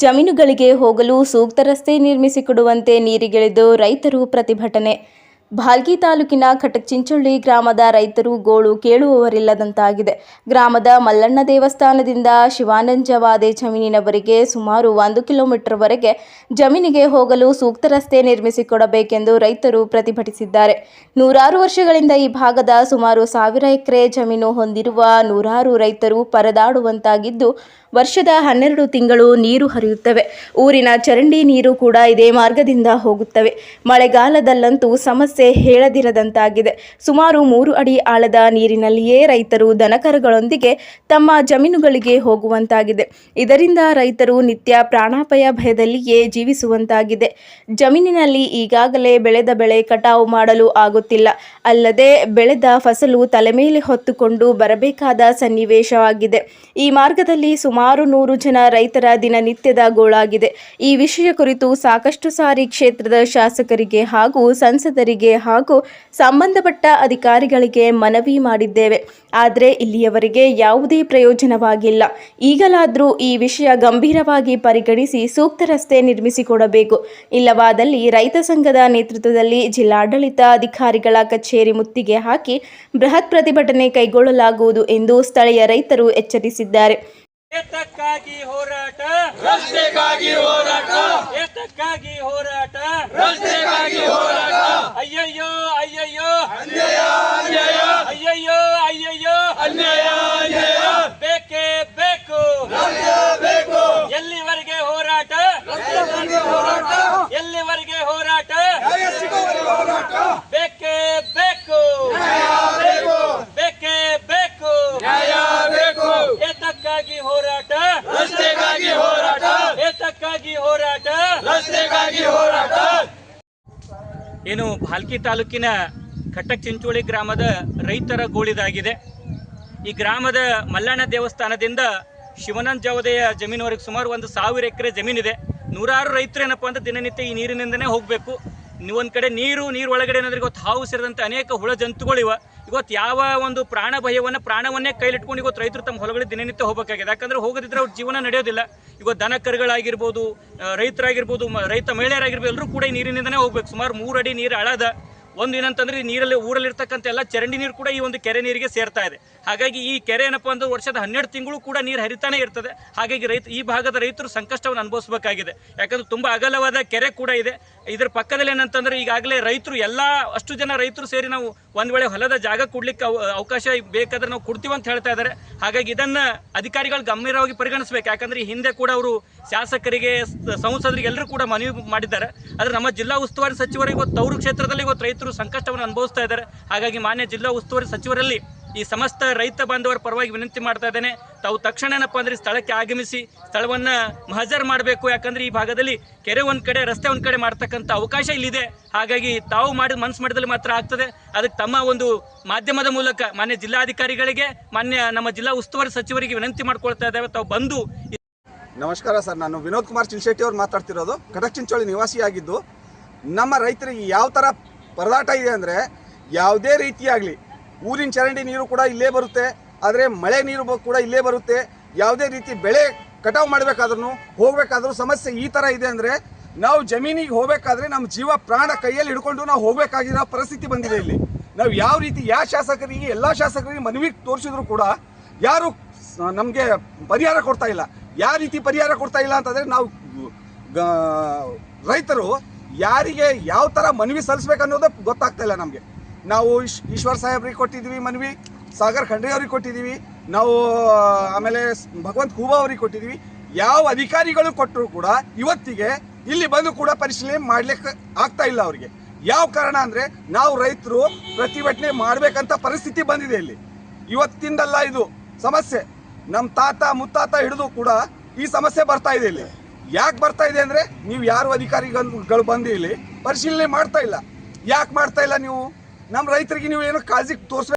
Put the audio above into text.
ಜಮೀನುಗಳಿಗೆ ಹೋಗಲು ಸೂಕ್ತ ರಸ್ತೆ ನಿರ್ಮಿಸಿಕೊಡುವಂತೆ ನೀರಿಗಿಳಿದು ರೈತರು ಪ್ರತಿಭಟನೆ. ಭಾಲ್ಗಿ ತಾಲೂಕಿನ ಖಟಕ್ಚಿಂಚೊಳ್ಳಿ ಗ್ರಾಮದ ರೈತರು ಗೋಳು ಕೇಳುವವರಿಲ್ಲದಂತಾಗಿದೆ. ಗ್ರಾಮದ ಮಲ್ಲಣ್ಣ ದೇವಸ್ಥಾನದಿಂದ ಶಿವಾನಂಜವಾದೆ ಜಮೀನಿನವರೆಗೆ ಸುಮಾರು ಒಂದು ಕಿಲೋಮೀಟರ್ವರೆಗೆ ಜಮೀನಿಗೆ ಹೋಗಲು ಸೂಕ್ತ ರಸ್ತೆ ನಿರ್ಮಿಸಿಕೊಡಬೇಕೆಂದು ರೈತರು ಪ್ರತಿಭಟಿಸಿದ್ದಾರೆ. ನೂರಾರು ವರ್ಷಗಳಿಂದ ಈ ಭಾಗದ ಸುಮಾರು ಸಾವಿರ ಎಕರೆ ಜಮೀನು ಹೊಂದಿರುವ ನೂರಾರು ರೈತರು ಪರದಾಡುವಂತಾಗಿದ್ದು ವರ್ಷದ ಹನ್ನೆರಡು ತಿಂಗಳು ನೀರು ಹರಿಯುತ್ತವೆ. ಊರಿನ ಚರಂಡಿ ನೀರು ಕೂಡ ಇದೇ ಮಾರ್ಗದಿಂದ ಹೋಗುತ್ತವೆ. ಮಳೆಗಾಲದಲ್ಲಂತೂ ಸಮಸ್ಯೆ ಹೇಳದಿರದಂತಾಗಿದೆ. ಸುಮಾರು ಮೂರು ಅಡಿ ಆಳದ ನೀರಿನಲ್ಲಿಯೇ ರೈತರು ದನಕರುಗಳೊಂದಿಗೆ ತಮ್ಮ ಜಮೀನುಗಳಿಗೆ ಹೋಗುವಂತಾಗಿದೆ. ಇದರಿಂದ ರೈತರು ನಿತ್ಯ ಪ್ರಾಣಾಪಾಯ ಭಯದಲ್ಲಿಯೇ ಜೀವಿಸುವಂತಾಗಿದೆ. ಜಮೀನಿನಲ್ಲಿ ಈಗಾಗಲೇ ಬೆಳೆದ ಬೆಳೆ ಕಟಾವು ಮಾಡಲು ಆಗುತ್ತಿಲ್ಲ. ಅಲ್ಲದೆ ಬೆಳೆದ ಫಸಲು ತಲೆ ಮೇಲೆ ಹೊತ್ತುಕೊಂಡು ಬರಬೇಕಾದ ಸನ್ನಿವೇಶವಾಗಿದೆ. ಈ ಮಾರ್ಗದಲ್ಲಿ ಸುಮಾರು ನೂರು ಜನ ರೈತರ ದಿನನಿತ್ಯದ ಗೋಳಾಗಿದೆ. ಈ ವಿಷಯ ಕುರಿತು ಸಾಕಷ್ಟು ಸಾರಿ ಕ್ಷೇತ್ರದ ಶಾಸಕರಿಗೆ ಹಾಗೂ ಸಂಸದರಿಗೆ ಹಾಗೂ ಸಂಬಂಧಪಟ್ಟ ಅಧಿಕಾರಿಗಳಿಗೆ ಮನವಿ ಮಾಡಿದ್ದೇವೆ. ಆದರೆ ಇಲ್ಲಿಯವರೆಗೆ ಯಾವುದೇ ಪ್ರಯೋಜನವಾಗಿಲ್ಲ. ಈಗಲಾದರೂ ಈ ವಿಷಯ ಗಂಭೀರವಾಗಿ ಪರಿಗಣಿಸಿ ಸೂಕ್ತ ರಸ್ತೆ ನಿರ್ಮಿಸಿಕೊಡಬೇಕು. ಇಲ್ಲವಾದಲ್ಲಿ ರೈತ ಸಂಘದ ನೇತೃತ್ವದಲ್ಲಿ ಜಿಲ್ಲಾಡಳಿತ ಅಧಿಕಾರಿಗಳ ಕಚೇರಿ ಮುತ್ತಿಗೆ ಹಾಕಿ ಬೃಹತ್ ಪ್ರತಿಭಟನೆ ಕೈಗೊಳ್ಳಲಾಗುವುದು ಎಂದು ಸ್ಥಳೀಯ ರೈತರು ಎಚ್ಚರಿಸಿದ್ದಾರೆ. ಏತಕ್ಕಾಗಿ ಹೋರಾಟ. ರಸ್ತೆಗಾಗಿ ಹೋರಾಟ. ಏತಕ್ಕಾಗಿ ಹೋರಾಟ. ರಸ್ತೆಗಾಗಿ ಹೋರಾಟ. ಏನು ಭಾಲ್ಕಿ ತಾಲೂಕಿನ ಕಟ್ಟಕ್ ಚಿಂಚೋಳಿ ಗ್ರಾಮದ ರೈತರ ಗೋಳಿದಾಗಿದೆ. ಈ ಗ್ರಾಮದ ಮಲ್ಲಣ್ಣ ದೇವಸ್ಥಾನದಿಂದ ಶಿವನಂದ ಜವದೆಯ ಜಮೀನುವರೆಗೆ ಸುಮಾರು ಒಂದು ಸಾವಿರ ಎಕರೆ ಜಮೀನಿದೆ. ನೂರಾರು ರೈತರು ಏನಪ್ಪ ಅಂದ್ರೆ ದಿನನಿತ್ಯ ಈ ನೀರಿನಿಂದನೇ ಹೋಗಬೇಕು. ಒಂದು ಕಡೆ ನೀರು ನೀರು ಒಳಗಡೆ ಏನಾದ್ರೆ ಇವತ್ತು ಹಾವು ಸೇರಿದಂತೆ ಅನೇಕ ಹುಳ ಜಂತುಗಳಿವ. ಇವತ್ತು ಯಾವ ಒಂದು ಪ್ರಾಣ ಭಯವನ್ನು ಪ್ರಾಣವನ್ನೇ ಕೈಲಿಟ್ಕೊಂಡು ಇವತ್ತು ರೈತರು ತಮ್ಮ ಹೊಲಗಳಿಗೆ ದಿನನಿತ್ಯ ಹೋಗಬೇಕಾಗಿದೆ. ಯಾಕಂದ್ರೆ ಹೋಗದಿದ್ರೆ ಅವ್ರ ಜೀವನ ನಡೆಯೋದಿಲ್ಲ. ಇವತ್ತು ದನ ಕರುಗಳಾಗಿರ್ಬೋದು ರೈತರಾಗಿರ್ಬೋದು ರೈತ ಮಹಿಳೆಯರಾಗಿರ್ಬೋದು, ಎಲ್ಲರೂ ಕೂಡ ಈ ನೀರಿನಿಂದನೇ ಹೋಗ್ಬೇಕು. ಸುಮಾರು ಮೂರು ಅಡಿ ನೀರು ಅಳದ ಒಂದು ಏನಂತಂದ್ರೆ ನೀರಲ್ಲಿ ಊರಲ್ಲಿರ್ತಕ್ಕಂಥ ಎಲ್ಲ ಚರಂಡಿ ನೀರು ಕೂಡ ಈ ಒಂದು ಕೆರೆ ನೀರಿಗೆ ಸೇರ್ತಾ ಇದೆ. ಹಾಗಾಗಿ ಈ ಕೆರೆ ಏನಪ್ಪ ಅಂದ್ರೆ ವರ್ಷದ ಹನ್ನೆರಡು ತಿಂಗಳು ಕೂಡ ನೀರು ಹರಿತಾನೆ ಇರ್ತದೆ. ಹಾಗಾಗಿ ರೈತ, ಈ ಭಾಗದ ರೈತರು ಸಂಕಷ್ಟವನ್ನು ಅನುಭವಿಸಬೇಕಾಗಿದೆ. ಯಾಕಂದ್ರೆ ತುಂಬಾ ಅಗಲವಾದ ಕೆರೆ ಕೂಡ ಇದೆ. ಇದ್ರ ಪಕ್ಕದಲ್ಲಿ ಏನಂತಂದ್ರೆ ಈಗಾಗಲೇ ರೈತರು ಎಲ್ಲ ಅಷ್ಟು ಜನ ರೈತರು ಸೇರಿ ನಾವು ಒಂದ್ ವೇಳೆ ಹೊಲದ ಜಾಗ ಕೊಡ್ಲಿಕ್ಕೆ ಅವ- ಅವಕಾಶ ಬೇಕಾದ್ರೆ ನಾವು ಕೊಡ್ತೀವಿ ಅಂತ ಹೇಳ್ತಾ ಇದ್ದಾರೆ ಹಾಗಾಗಿ ಇದನ್ನ ಅಧಿಕಾರಿಗಳು ಗಂಭೀರವಾಗಿ ಪರಿಗಣಿಸಬೇಕು. ಯಾಕಂದ್ರೆ ಹಿಂದೆ ಕೂಡ ಅವರು ಶಾಸಕರಿಗೆ ಸಂಸದರಿಗೆ ಎಲ್ಲರೂ ಕೂಡ ಮನವಿ ಮಾಡಿದ್ದಾರೆ. ಆದ್ರೆ ನಮ್ಮ ಜಿಲ್ಲಾ ಉಸ್ತುವಾರಿ ಸಚಿವರು ಇವತ್ತು ತವರು ಕ್ಷೇತ್ರದಲ್ಲಿ ಇವತ್ತು ರೈತರು ಸಂಕಷ್ಟವನ್ನು ಅನುಭವಿಸ್ತಾ ಇದ್ದಾರೆ. ಹಾಗಾಗಿ ಮಾನ್ಯ ಜಿಲ್ಲಾ ಉಸ್ತುವಾರಿ ಸಚಿವರಲ್ಲಿ ಈ ಸಮಸ್ತ ರೈತ ಬಾಂಧವರ ಪರವಾಗಿ ವಿನಂತಿ ಮಾಡ್ತಾ ಇದ್ದೇನೆ. ತಾವು ತಕ್ಷಣ ಏನಪ್ಪ ಅಂದ್ರೆ ಸ್ಥಳಕ್ಕೆ ಆಗಮಿಸಿ ಸ್ಥಳವನ್ನ ಮಹಜರ್ ಮಾಡಬೇಕು. ಯಾಕಂದ್ರೆ ಈ ಭಾಗದಲ್ಲಿ ಕೆರೆ ಒಂದು ಕಡೆ, ರಸ್ತೆ ಒಂದು ಕಡೆ ಮಾಡ್ತಕ್ಕಂಥ ಅವಕಾಶ ಇಲ್ಲಿದೆ. ಹಾಗಾಗಿ ತಾವು ಮಾಡಿ ಮನಸ್ಸು ಮಾಡಿದಲ್ಲಿ ಮಾತ್ರ ಆಗ್ತದೆ. ಅದಕ್ಕೆ ತಮ್ಮ ಒಂದು ಮಾಧ್ಯಮದ ಮೂಲಕ ಮಾನ್ಯ ಜಿಲ್ಲಾಧಿಕಾರಿಗಳಿಗೆ, ಮಾನ್ಯ ನಮ್ಮ ಜಿಲ್ಲಾ ಉಸ್ತುವಾರಿ ಸಚಿವರಿಗೆ ವಿನಂತಿ ಮಾಡ್ಕೊಳ್ತಾ ಇದ್ದೇವೆ. ತಾವು ಬಂದು ನಮಸ್ಕಾರ ಸರ್, ನಾನು ವಿನೋದ್ ಕುಮಾರ್ ಚಿಲ್ಶೆಟ್ಟಿ ಅವ್ರು ಮಾತಾಡ್ತಿರೋದು. ಕಟಕ್ ಚಿಂಚೋಳಿ ನಿವಾಸಿಯಾಗಿದ್ದು. ನಮ್ಮ ರೈತರಿಗೆ ಯಾವ ಥರ ಪರದಾಟ ಇದೆ ಅಂದರೆ ಯಾವುದೇ ರೀತಿಯಾಗಲಿ ಊರಿನ ಚರಂಡಿ ನೀರು ಕೂಡ ಇಲ್ಲೇ ಬರುತ್ತೆ, ಆದರೆ ಮಳೆ ನೀರು ಕೂಡ ಇಲ್ಲೇ ಬರುತ್ತೆ. ಯಾವುದೇ ರೀತಿ ಬೆಳೆ ಕಟಾವು ಮಾಡಬೇಕಾದ್ರೂ ಹೋಗಬೇಕಾದ್ರೂ ಸಮಸ್ಯೆ ಈ ಥರ ಇದೆ ಅಂದರೆ, ನಾವು ಜಮೀನಿಗೆ ಹೋಗಬೇಕಾದ್ರೆ ನಮ್ಮ ಜೀವ ಪ್ರಾಣ ಕೈಯಲ್ಲಿ ಹಿಡ್ಕೊಂಡು ನಾವು ಹೋಗಬೇಕಾಗಿರೋ ಪರಿಸ್ಥಿತಿ ಬಂದಿದೆ ಇಲ್ಲಿ. ನಾವು ಯಾವ ರೀತಿ ಯಾವ ಶಾಸಕರಿಗೆ, ಎಲ್ಲ ಶಾಸಕರಿಗೆ ಮನವಿ ತೋರಿಸಿದ್ರು ಕೂಡ, ಯಾರು ನಮಗೆ ಪರಿಹಾರ ಕೊಡ್ತಾ ಇಲ್ಲ. ಯಾವ ರೀತಿ ಪರಿಹಾರ ಕೊಡ್ತಾ ಇಲ್ಲ ಅಂತಂದರೆ ನಾವು ರೈತರು ಯಾರಿಗೆ ಯಾವ ಥರ ಮನವಿ ಸಲ್ಲಿಸ್ಬೇಕು ಅನ್ನೋದೇ ಗೊತ್ತಾಗ್ತಾ ಇಲ್ಲ ನಮಗೆ. ನಾವು ಈಶ್ ಈಶ್ವರ್ ಸಾಹೇಬ್ರಿಗೆ ಕೊಟ್ಟಿದ್ದೀವಿ ಮನವಿ, ಸಾಗರ್ ಖಂಡ್ರಿ ಅವ್ರಿಗೆ ಕೊಟ್ಟಿದ್ದೀವಿ, ನಾವು ಆಮೇಲೆ ಭಗವಂತ ಖೂಬಾ ಅವ್ರಿಗೆ ಕೊಟ್ಟಿದ್ದೀವಿ. ಯಾವ ಅಧಿಕಾರಿಗಳು ಕೊಟ್ಟರು ಕೂಡ ಇವತ್ತಿಗೆ ಇಲ್ಲಿ ಬಂದು ಕೂಡ ಪರಿಶೀಲನೆ ಮಾಡ್ಲಿಕ್ಕೆ ಆಗ್ತಾ ಇಲ್ಲ ಅವರಿಗೆ. ಯಾವ ಕಾರಣ ಅಂದರೆ ನಾವು ರೈತರು ಪ್ರತಿಭಟನೆ ಮಾಡಬೇಕಂತ ಪರಿಸ್ಥಿತಿ ಬಂದಿದೆ ಇಲ್ಲಿ. ಇವತ್ತಿಂದಲ್ಲ ಇದು ಸಮಸ್ಯೆ. ನಮ್ಮ ತಾತ, ಮುತ್ತಾತ ಹಿಡಿದು ಕೂಡ ಈ ಸಮಸ್ಯೆ ಬರ್ತಾ ಇದೆ ಇಲ್ಲಿ. ಯಾಕೆ ಬರ್ತಾ ಇದೆ ಅಂದರೆ ನೀವು ಯಾರು ಅಧಿಕಾರಿಗಳು ಬಂದು ಇಲ್ಲಿ ಪರಿಶೀಲನೆ ಮಾಡ್ತಾ ಇಲ್ಲ. ಯಾಕೆ ಮಾಡ್ತಾ ಇಲ್ಲ ನೀವು? ನಮ್ಮ ರೈತರಿಗೆ ನೀವು ಏನೋ ಕಾಳಜಿ ತೋರಿಸ್ಬೇಕು